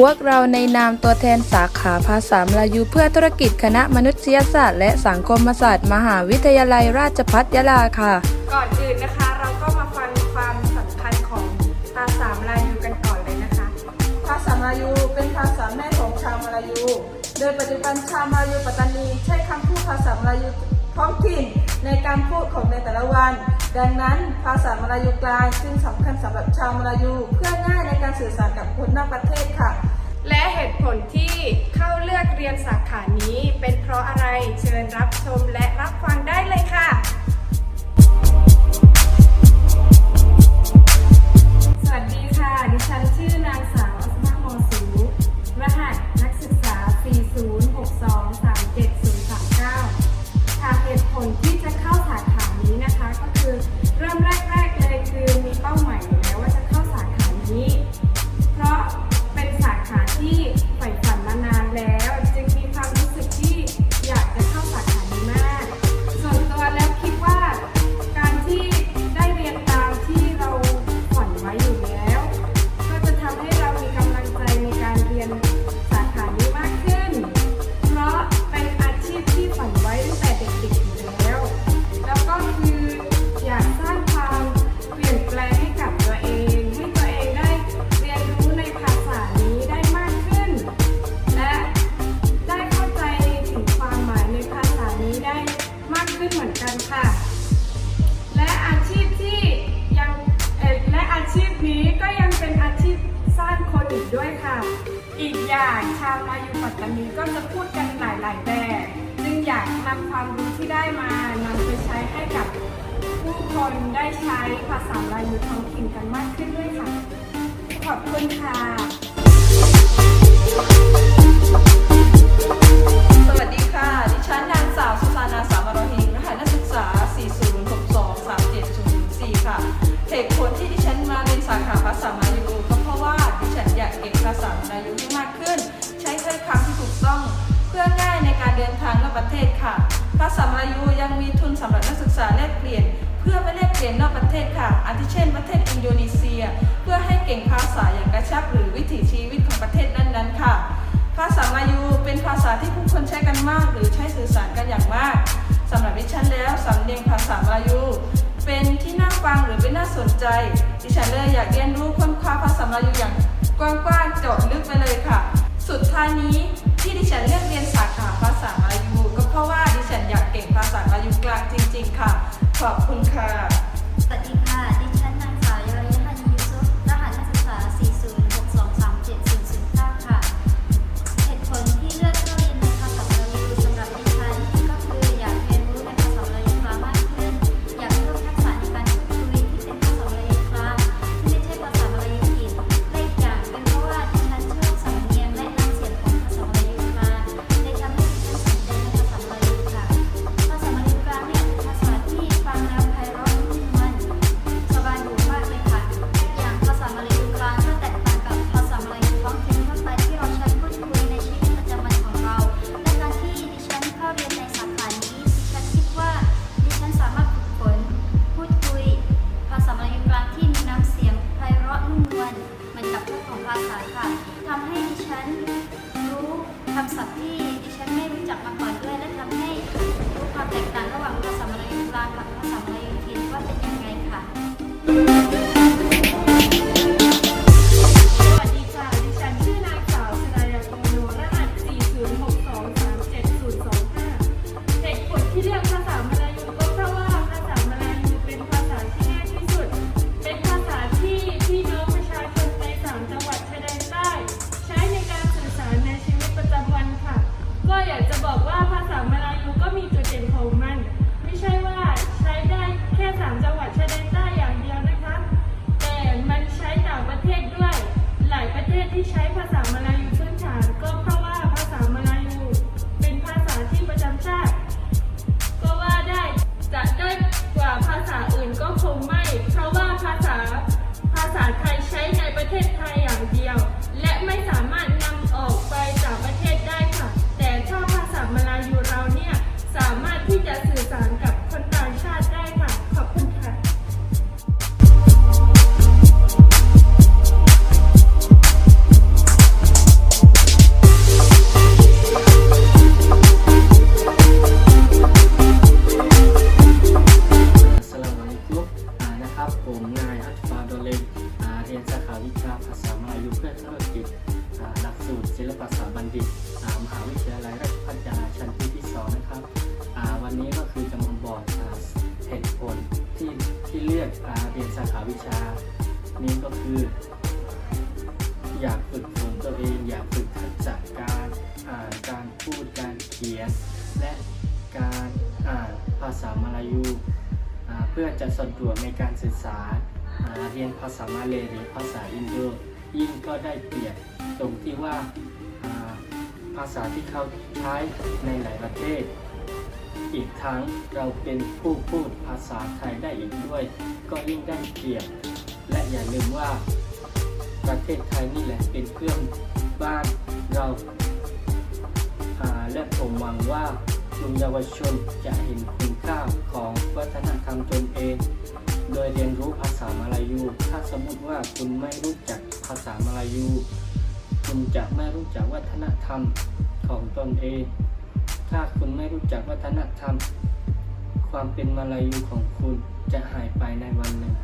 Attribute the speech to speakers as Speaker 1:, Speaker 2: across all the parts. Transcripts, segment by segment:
Speaker 1: พวกเราในนามตัวแทนสาขาภาษามลายูเพื่อธุรกิจคณะมนุษยศาสตร์ และสังคมศาสตร์มหาวิทยาลัยราชภัฏยะลาค่ะ
Speaker 2: ก่อนอื่นนะคะเราก็มาฟังความสำคัญของภาษามลายูกันก่อนเลยนะคะ
Speaker 3: ภาษามลายูเป็นภาษาแม่ของชาวมลายู โดยปัจจุบันชาวมลายูปัตตานี ใช้คำพูดภาษามลายูท้องถิ่นในการพูดของในแต่ละวัน ดังนั้นภาษามลายูกลางจึงสำคัญสำหรับชาวมลายู เพื่อง่ายในการสื่อสารกับคนนอกประเทศค่ะ
Speaker 2: และเหตุผลที่เข้าเลือกเรียนสาขานี้ เป็นเพราะอะไรเชิญรับชมและรับฟังได้เลยค่ะ อีกด้วยค่ะ อีกอย่างชาวมายูปัตตานีก็จะพูดกันหลาย ๆ แบบ จึงอยากนำความรู้ที่ได้มานำไปใช้ให้กับผู้คนได้ใช้ภาษาลายูท้องถิ่นกันมากขึ้นด้วยค่ะ ขอบคุณค่ะ
Speaker 3: สวัสดีค่ะดิฉันนางสาวสุสานาสามารหิงรหัสนักศึกษา40623704ค่ะเหตุผลที่ดิฉันมาเรียนสาขาภาษามา พื่อง่ายในการเดินทางนอกประเทศค่ะภาษามลายูยังมีทุนสำหรับนักศึกษาแลกเปลี่ยน เพื่อไปแลกเปลี่ยนนอกประเทศค่ะ อาทิเช่นประเทศอินโดนีเซีย เพื่อให้เก่งภาษาอย่างกระชับหรือวิถีชีวิตของประเทศนั้นๆ ค่ะ ภาษามายูเป็นภาษาที่ผู้คนใช้กันมาก หรือใช้สื่อสารกันอย่างมากสำหรับดิฉันแล้วสำเนียงภาษามายูเป็นที่น่าฟังหรือเป็นน่าสนใจ ดิฉันเลยอยากเรียนรู้ค้นคว้าภาษามายูอย่างกว้างๆเจาะลึกไปเลยค่ะ สุดท้ายนี้ ที่ดิฉันเลือกเรียนสาขาภาษามา ภาษาค่ะ
Speaker 4: ทำให้ดิฉันรู้คำศัพท์ที่ดิฉันไม่รู้จักมาก่อนด้วย และทำให้รู้ความแตกต่างระหว่างภาษามาลายูกลางกับภาษามาลายูถิ่นว่าเป็นยังไง
Speaker 2: ยุเพื่อธุรกิจหลักสูตรศิลปศาสตร์
Speaker 5: บัณฑิตมหาวิทยาลัยราชภัฏยาชั้นปีที่สองนะครับวันนี้ก็คือจะมาบอกเหตุผลที่ที่เลือกเรียนสาขาวิชา นี้ก็คือ อยากฝึกฝนตัวเอง อยากฝึกทักษะการการพูดการเขียน และการอ่านภาษามาลายูเพื่อจะสะดวกในการสื่อสารอ่าเรียนภาษามาเลยหรือภาษาอินโด ยิ่งก็ได้เปรียบตรงที่ว่าภาษาที่เขาใช้ในหลายประเทศ อีกทั้งเราเป็นผู้พูดภาษาไทยได้อีกด้วย ก็ยิ่งได้เปรียบ และอย่าลืมว่าประเทศไทยนี่แหละเป็นเพื่อนบ้านเราาและผมหวังว่ากลุ่มเยาวชนจะเห็นคุณค่าของวัฒนธรรมตนเอง โดยเรียนรู้ภาษามาลายู ถ้าสมมติว่าคุณไม่รู้จัก ภาษามาลายูคุณจะไม่รู้จักวัฒนธรรมของตนเอง ถ้าคุณไม่รู้จักวัฒนธรรม ความเป็นมาลายูของคุณจะหายไปในวันหนึ่ง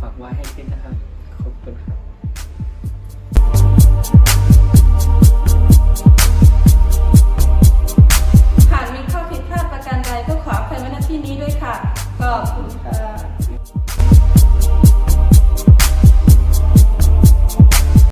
Speaker 5: ฝากไว้ให้คิดนะครับ ขอบคุณครับ